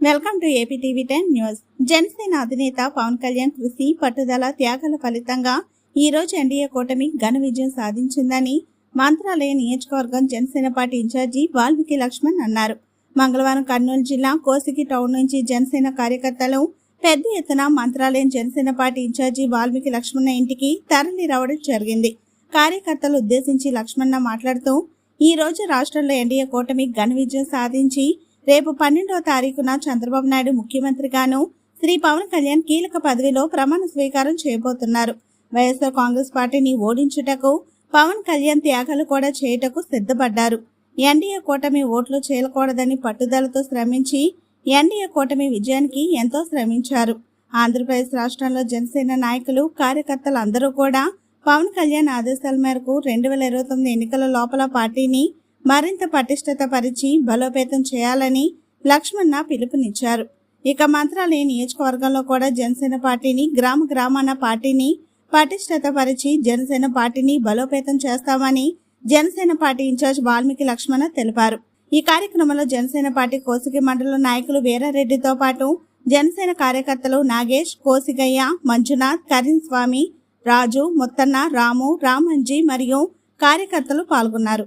Welcome to AP TV ten news. Janasena అధినేత పవన్ కళ్యాణ్ కృషి పట్టుదల త్యాగాల ఫలితంగా ఈ రోజు ఎన్డీఏ కూటమి ఘన విజయం సాధించిందని మంత్రాలయ నియోజకవర్గం జనసేన పార్టీ ఇన్ఛార్జి వాల్మీకి లక్ష్మణ్ అన్నారు. మంగళవారం కర్నూలు జిల్లా కోసిగి టౌన్ నుంచి జనసేన కార్యకర్తలు పెద్ద ఎత్తున మంత్రాలయం జనసేన పార్టీ ఇన్ఛార్జి వాల్మీకి లక్ష్మణ ఇంటికి తరలి రావడం జరిగింది. కార్యకర్తలు ఉద్దేశించి లక్ష్మణ మాట్లాడుతూ ఈ రోజు రాష్ట్రంలో ఎన్డీఏ కూటమి ఘన విజయం సాధించి రేపు పన్నెండవ తారీఖున చంద్రబాబు నాయుడు ముఖ్యమంత్రిగాను శ్రీ పవన్ కళ్యాణ్ కీలక పదవిలో ప్రమాణ స్వీకారం చేయబోతున్నారు. వైఎస్ఆర్ కాంగ్రెస్ పార్టీని ఓడించుటకు పవన్ కళ్యాణ్ త్యాగాలు కూడా చేయుటకు సిద్ధపడ్డారు. ఎన్డీఏ కూటమి ఓట్లు చేయకూడదని పట్టుదలతో శ్రమించి ఎన్డీఏ కూటమి విజయానికి ఎంతో శ్రమించారు. ఆంధ్రప్రదేశ్ రాష్ట్రంలో జనసేన నాయకులు కార్యకర్తలు అందరూ కూడా పవన్ కళ్యాణ్ ఆదేశాల మేరకు రెండు వేల ఇరవై తొమ్మిది ఎన్నికల లోపల పార్టీని మరింత పటిష్టత పరిచి బలోపేతం చేయాలని లక్ష్మణ పిలుపునిచ్చారు. ఇక మంత్రాలయ నియోజకవర్గంలో కూడా జనసేన పార్టీని గ్రామ గ్రామాన పార్టీని పటిష్టత పరిచి జనసేన పార్టీని బలోపేతం చేస్తామని జనసేన పార్టీ ఇన్ఛార్జ్ వాల్మీకి లక్ష్మణ తెలిపారు. ఈ కార్యక్రమంలో జనసేన పార్టీ కోసిగి మండల నాయకులు వీరారెడ్డితో పాటు జనసేన కార్యకర్తలు నాగేష్ కోసిగయ్య మంజునాథ్ కరీం స్వామి రాజు ముత్తన్న రాము రామంజీ మరియు కార్యకర్తలు పాల్గొన్నారు.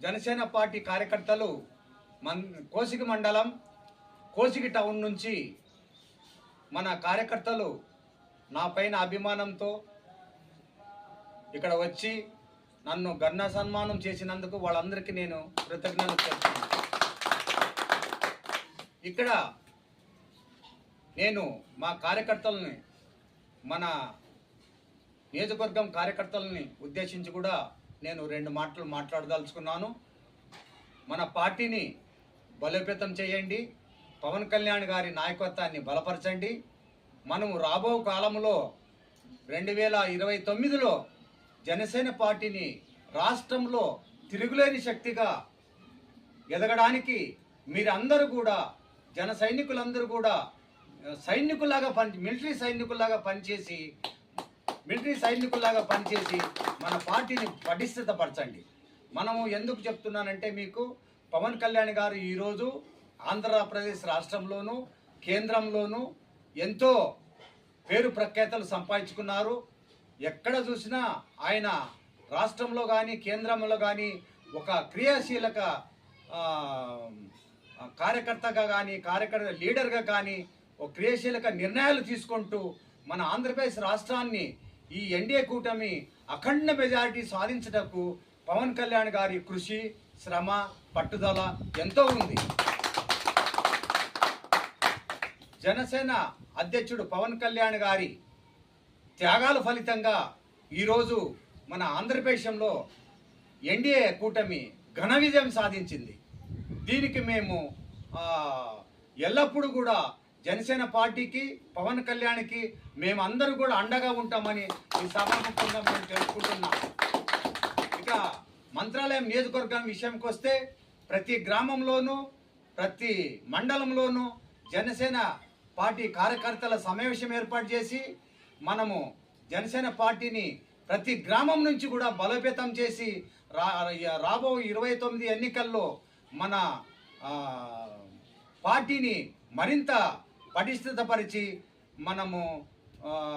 జనసేన పార్టీ కార్యకర్తలు మన్ కోసిగి మండలం కోసిగి టౌన్ నుంచి మన కార్యకర్తలు నా పైన అభిమానంతో ఇక్కడ వచ్చి నన్ను గన్న సన్మానం చేసినందుకు వాళ్ళందరికీ నేను కృతజ్ఞతలు చెప్తున్నాను ఇక్కడ నేను మా కార్యకర్తలని మన నియోజకవర్గం కార్యకర్తలని ఉద్దేశించి కూడా నేను రెండు మాటలు మాట్లాడదలుచుకున్నాను. మన పార్టీని బలోపేతం చేయండి. పవన్ కళ్యాణ్ గారి నాయకత్వాన్ని బలపరచండి. మనము రాబో కాలంలో రెండు వేల ఇరవై తొమ్మిదిలో జనసేన పార్టీని రాష్ట్రంలో తిరుగులేని శక్తిగా ఎదగడానికి మీరందరూ కూడా జన సైనికులందరూ కూడా సైనికులాగా పని మిలిటరీ సైనికుల్లాగా పనిచేసి మిలిటరీ సైనికులాగా పనిచేసి మన పార్టీని పటిష్టతపరచండి. మనము ఎందుకు చెప్తున్నానంటే మీకు పవన్ కళ్యాణ్ గారు ఈరోజు ఆంధ్రప్రదేశ్ రాష్ట్రంలోనూ కేంద్రంలోనూ ఎంతో పేరు ప్రఖ్యాతలు సంపాదించుకున్నారు. ఎక్కడ చూసినా ఆయన రాష్ట్రంలో కానీ కేంద్రంలో కానీ ఒక క్రియాశీలక కార్యకర్తగా కానీ కార్యకర్త లీడర్గా కానీ ఒక క్రియాశీలక నిర్ణయాలు తీసుకుంటూ మన ఆంధ్రప్రదేశ్ రాష్ట్రాన్ని ఈ ఎన్డీఏ కూటమి అఖండ మెజారిటీ సాధించటకు పవన్ కళ్యాణ్ గారి కృషి శ్రమ పట్టుదల ఎంతో ఉంది. జనసేన అధ్యక్షుడు పవన్ కళ్యాణ్ గారి త్యాగాల ఫలితంగా ఈరోజు మన ఆంధ్రప్రదేశంలో ఎన్డీఏ కూటమి ఘన విజయం సాధించింది. దీనికి మేము ఎల్లప్పుడూ కూడా జనసేన పార్టీకి పవన్ కళ్యాణ్కి మేమందరూ కూడా అండగా ఉంటామని ఈ సభాముఖంగా మేము తెలుసుకుంటున్నాం ఇక మంత్రాలయం నియోజకవర్గం విషయంకి వస్తే ప్రతి గ్రామంలోనూ ప్రతి మండలంలోనూ జనసేన పార్టీ కార్యకర్తల సమావేశం ఏర్పాటు చేసి మనము జనసేన పార్టీని ప్రతి గ్రామం నుంచి కూడా బలోపేతం చేసి రా రాబో ఇరవై తొమ్మిది ఎన్నికల్లో మన పార్టీని మరింత పటిష్టతపరిచి మనము